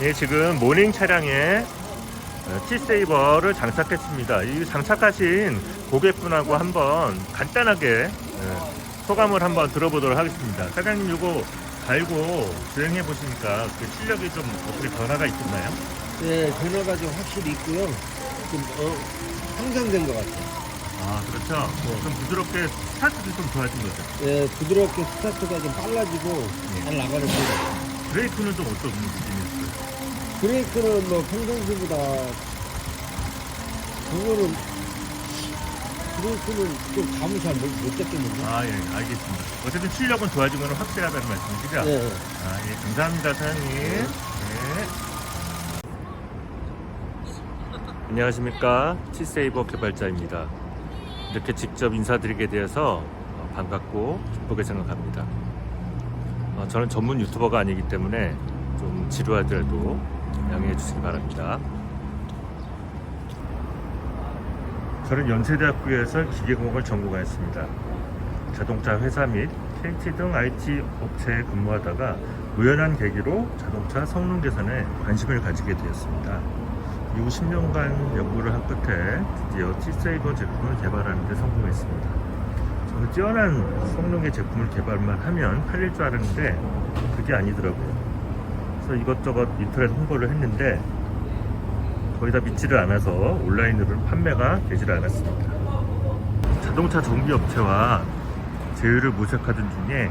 예, 지금 모닝 차량에 어, T세이버를 장착했습니다. 이 장착하신 고객분하고 한번 간단하게 예, 소감을 한번 들어보도록 하겠습니다. 사장님 이거 달고 주행해 보시니까 그 실력이 좀 어떻게 변화가 있었나요? 네, 변화가 좀 확실히 있고요. 좀 어, 향상된 것 같아요. 아 그렇죠. 좀 부드럽게 스타트도 좀 좋아진 거죠. 네, 부드럽게 스타트가 좀 빨라지고 네. 잘 나가는 것 같아요. 브레이크는 좀 어떤 느낌이었어요? 브레이크는 뭐 평상시보다 그거는 브레이크는 좀 감을 잘못 잡겠는데. 아 예 알겠습니다. 어쨌든 실력은 좋아진 건 확실하다는 말씀이시죠? 네. 아, 예, 감사합니다, 사장님. 네. 안녕하십니까. 치세이버 개발자입니다. 이렇게 직접 인사드리게 되어서 어, 반갑고 기쁘게 생각합니다. 어, 저는 전문 유튜버가 아니기 때문에 좀 지루하더라도 양해해 주시기 바랍니다. 저는 연세대학교에서 기계공학을 전공하였습니다. 자동차 회사 및 KT 등 IT 업체에 근무하다가 우연한 계기로 자동차 성능 개선에 관심을 가지게 되었습니다. 이후 10년간 연구를 한 끝에 드디어 T세이버 제품을 개발하는 데 성공했습니다. 저는 뛰어난 성능의 제품을 개발만 하면 팔릴 줄 알았는데 그게 아니더라고요. 그래서 이것저것 인터넷 홍보를 했는데 거의 다 믿지를 않아서 온라인으로 판매가 되질 않았습니다. 자동차 정비 업체와 제휴를 모색하던 중에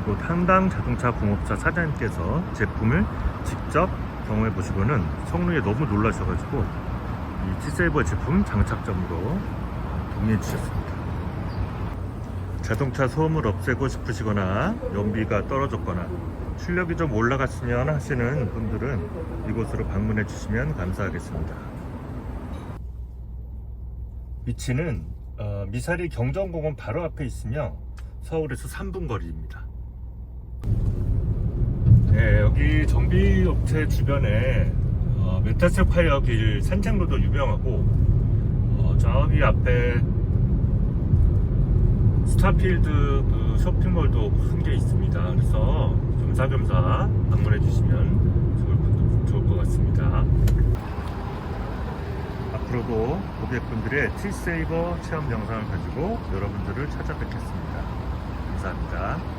이곳 한강 자동차 공업사 사장님께서 제품을 직접 경험해 보시고는 성능에 너무 놀라셔가지고 이 T세이버 제품 장착점으로 동의해 주셨습니다. 자동차 소음을 없애고 싶으시거나 연비가 떨어졌거나 출력이 좀 올라갔으면 하시는 분들은 이곳으로 방문해 주시면 감사하겠습니다. 위치는 어, 미사리 경정공원 바로 앞에 있으며 서울에서 3분 거리입니다. 네, 여기 정비업체 주변에 어, 메타세콰이어 길 산책로도 유명하고 어, 저기 앞에 스타필드 그 쇼핑몰도 큰 게 있습니다. 그래서 겸사겸사 방문해 주시면 좋을, 것- 좋을 것 같습니다. 앞으로도 고객분들의 T세이버 체험 영상을 가지고 여러분들을 찾아뵙겠습니다. 감사합니다.